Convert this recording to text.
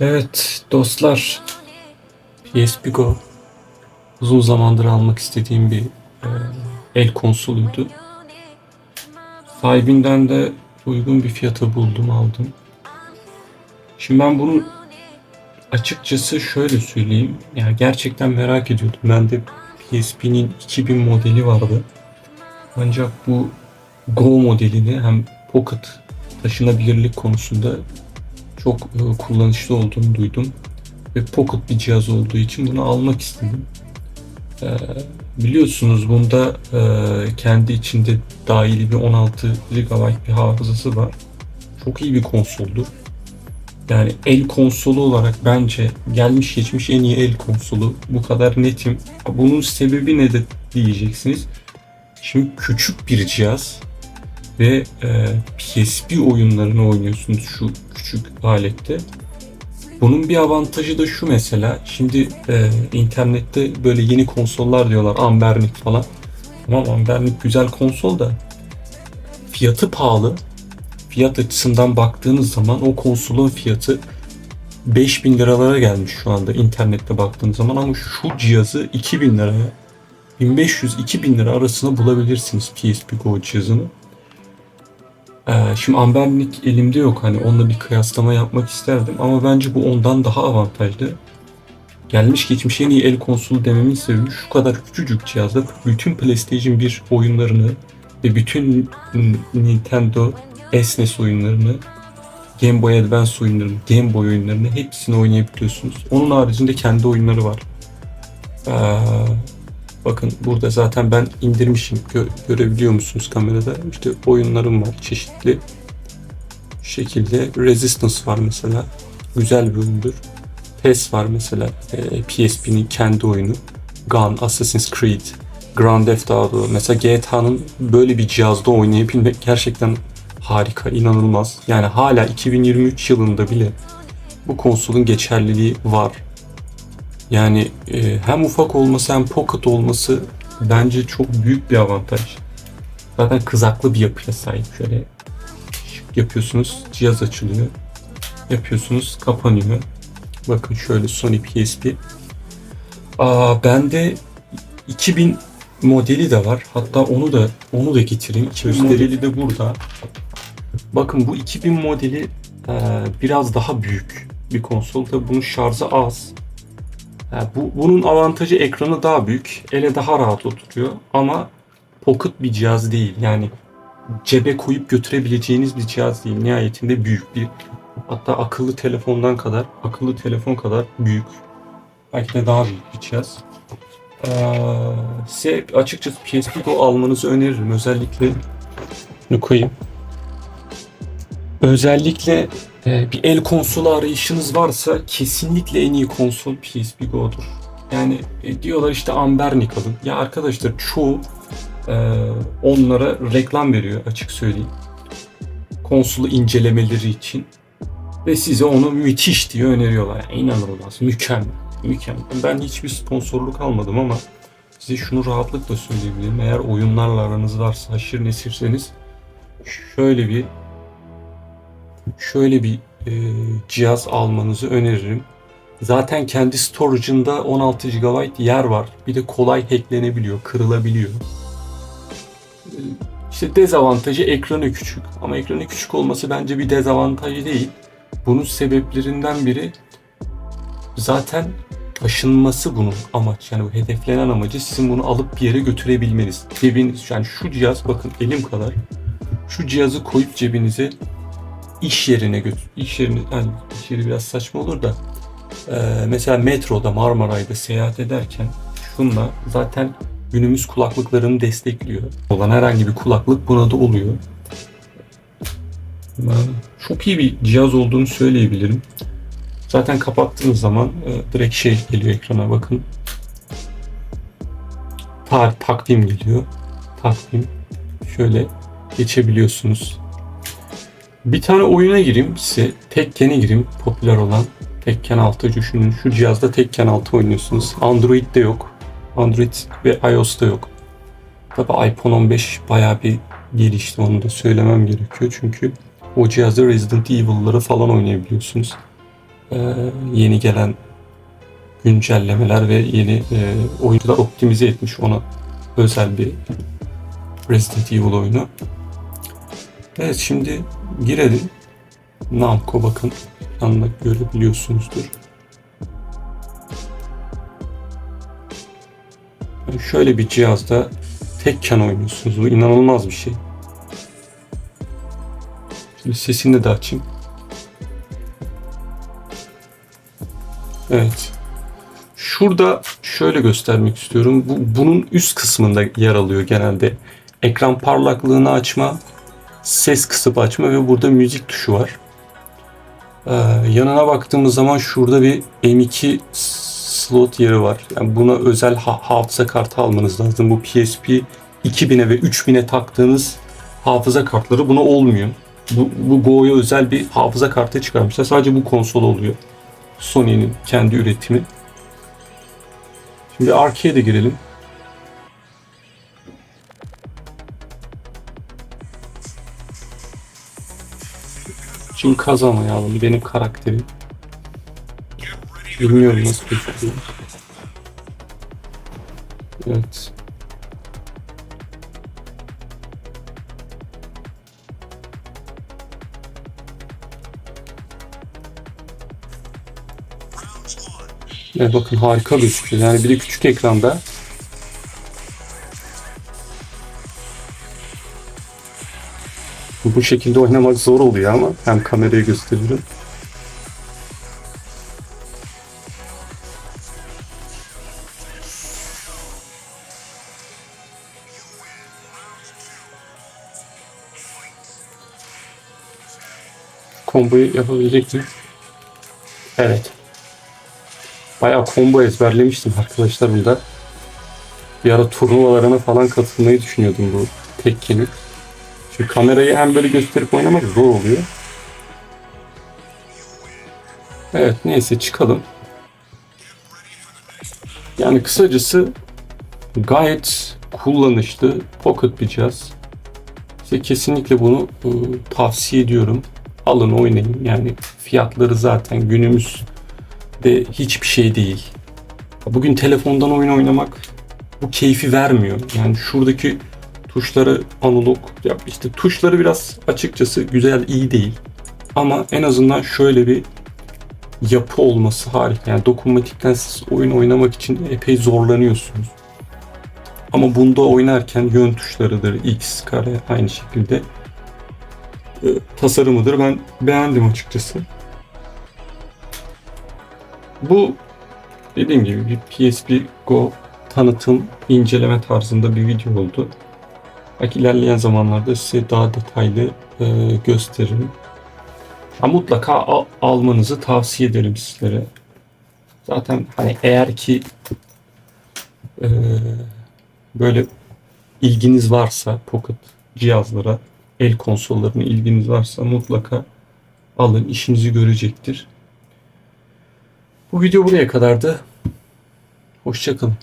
Evet dostlar PSP Go uzun zamandır almak istediğim bir e, el konsoluydu. Sahibinden de uygun bir fiyata buldum aldım. Şimdi ben bunu açıkçası şöyle söyleyeyim. Yani gerçekten merak ediyordum. Ben de PSP'nin 2000 modeli vardı. Ancak bu Go modelini hem Pocket taşınabilirlik konusunda çok e, kullanışlı olduğunu duydum. Ve pocket bir cihaz olduğu için bunu almak istedim. E, biliyorsunuz bunda e, kendi içinde dahili bir 16 GB bir hafızası var. Çok iyi bir konsoldur. Yani el konsolu olarak bence gelmiş geçmiş en iyi el konsolu. Bu kadar netim. Bunun sebebi nedir diyeceksiniz. Şimdi küçük bir cihaz ve e, PSP oyunlarını oynuyorsunuz şu küçük alette. Bunun bir avantajı da şu mesela. Şimdi e, internette böyle yeni konsollar diyorlar. Ambernic falan. Tamam Ambernic güzel konsol da fiyatı pahalı. Fiyat açısından baktığınız zaman o konsolun fiyatı 5000 liralara gelmiş şu anda internette baktığınız zaman ama şu cihazı 2000 liraya 1500-2000 lira arasında bulabilirsiniz PSP Go cihazını. Ee, şimdi Ambernic elimde yok hani onunla bir kıyaslama yapmak isterdim ama bence bu ondan daha avantajlı. Gelmiş geçmiş en iyi el konsolu dememin sebebi şu kadar küçücük cihazda bütün PlayStation 1 oyunlarını ve bütün Nintendo SNES oyunlarını Game Boy Advance oyunlarını, Game Boy oyunlarını hepsini oynayabiliyorsunuz. Onun haricinde kendi oyunları var. Ee, Bakın burada zaten ben indirmişim. Gö- görebiliyor musunuz kamerada? İşte oyunlarım var çeşitli. Şekilde Resistance var mesela. Güzel bir oyundur. PES var mesela. E, PSP'nin kendi oyunu. Gun, Assassin's Creed, Grand Theft Auto. Mesela GTA'nın böyle bir cihazda oynayabilmek gerçekten harika, inanılmaz. Yani hala 2023 yılında bile bu konsolun geçerliliği var. Yani e, hem ufak olması hem pocket olması bence çok büyük bir avantaj. Zaten kızaklı bir yapıya sahip. Şöyle yapıyorsunuz, cihaz açılıyor. Yapıyorsunuz, kapanıyor. Bakın şöyle Sony PSP. Aa, bende 2000 modeli de var. Hatta onu da onu da getireyim. 2000 modeli de burada. Bakın bu 2000 modeli e, biraz daha büyük bir konsol. Tabii bunun şarjı az. Bu, bunun avantajı ekranı daha büyük. Ele daha rahat oturuyor. Ama pocket bir cihaz değil. Yani cebe koyup götürebileceğiniz bir cihaz değil. Nihayetinde büyük bir hatta akıllı telefondan kadar akıllı telefon kadar büyük. Belki de daha büyük bir cihaz. Ee, size açıkçası PSP Go almanızı öneririm. Özellikle bunu koyayım. Özellikle e, bir el konsolu arayışınız varsa kesinlikle en iyi konsol PSP Go'dur. Yani e, diyorlar işte Ambernic alın. Ya arkadaşlar çoğu e, onlara reklam veriyor açık söyleyeyim. Konsolu incelemeleri için. Ve size onu müthiş diye öneriyorlar. Yani inanılmaz, mükemmel, mükemmel. Ben hiçbir sponsorluk almadım ama size şunu rahatlıkla söyleyebilirim. Eğer oyunlarla aranız varsa, haşır nesirseniz şöyle bir şöyle bir e, cihaz almanızı öneririm. Zaten kendi storage'ında 16 GB yer var. Bir de kolay hacklenebiliyor, kırılabiliyor. E, İşte dezavantajı ekranı küçük. Ama ekranı küçük olması bence bir dezavantaj değil. Bunun sebeplerinden biri zaten taşınması bunun amaç. Yani bu hedeflenen amacı sizin bunu alıp bir yere götürebilmeniz. Cebiniz, yani şu cihaz bakın elim kadar. Şu cihazı koyup cebinize iş yerine götür. İş yerine yani iş yeri biraz saçma olur da e, mesela metroda Marmaray'da seyahat ederken şunla zaten günümüz kulaklıklarını destekliyor. Olan herhangi bir kulaklık buna da oluyor. Çok iyi bir cihaz olduğunu söyleyebilirim. Zaten kapattığınız zaman e, direkt şey geliyor ekrana bakın. Tarih takvim geliyor. Takvim şöyle geçebiliyorsunuz. Bir tane oyuna gireyim size. Tekken'e gireyim. Popüler olan. Tekken 6 düşünün. Şu cihazda Tekken 6 oynuyorsunuz. Android'de yok. Android ve iOS'ta yok. Tabi iPhone 15 bayağı bir gelişti. Onu da söylemem gerekiyor. Çünkü o cihazda Resident Evil'ları falan oynayabiliyorsunuz. e, yeni gelen güncellemeler ve yeni e, oyuncular optimize etmiş ona özel bir Resident Evil oyunu. Evet şimdi girelim. Namco bakın yanında görebiliyorsunuzdur. Yani şöyle bir cihazda tekken oynuyorsunuz. Bu inanılmaz bir şey. Şimdi sesini de açayım. Evet. Şurada şöyle göstermek istiyorum. Bu, bunun üst kısmında yer alıyor genelde. Ekran parlaklığını açma, ses kısıp açma ve burada müzik tuşu var. Ee, yanına baktığımız zaman şurada bir M2 slot yeri var. Yani buna özel ha- hafıza kartı almanız lazım. Bu PSP 2000'e ve 3000'e taktığınız hafıza kartları buna olmuyor. Bu, bu Go'ya özel bir hafıza kartı çıkarmışlar. Sadece bu konsol oluyor. Sony'nin kendi üretimi. Şimdi arcade'e girelim. Şimdi kazanmayalım benim karakterim. Bilmiyorum nasıl gözüküyor. Evet. Evet bakın harika gözüküyor. Yani bir de küçük ekranda. Bu şekilde oynamak zor oluyor ama hem kamerayı gösteriyorum. Komboyu yapabilecek mi? Evet. Bayağı combo ezberlemiştim arkadaşlar bunda. Bir ara turnuvalarına falan katılmayı düşünüyordum bu Tekken'i. Çünkü kamerayı hem böyle gösterip oynamak zor oluyor. Evet neyse çıkalım. Yani kısacası gayet kullanışlı pocket bir cihaz. Size kesinlikle bunu e, tavsiye ediyorum. Alın oynayın. Yani fiyatları zaten günümüz de hiçbir şey değil. Bugün telefondan oyun oynamak bu keyfi vermiyor. Yani şuradaki tuşları analog ya işte tuşları biraz açıkçası güzel iyi değil. Ama en azından şöyle bir yapı olması harika. Yani dokunmatikten siz oyun oynamak için epey zorlanıyorsunuz. Ama bunda oynarken yön tuşlarıdır, X, kare aynı şekilde e, tasarımıdır. Ben beğendim açıkçası. Bu dediğim gibi bir PSP Go tanıtım inceleme tarzında bir video oldu. Belki ilerleyen zamanlarda size daha detaylı e, gösteririm. Ha, mutlaka al- almanızı tavsiye ederim sizlere. Zaten hani eğer ki e, böyle ilginiz varsa Pocket cihazlara, el konsollarına ilginiz varsa mutlaka alın işinizi görecektir. Bu video buraya kadardı. Hoşçakalın.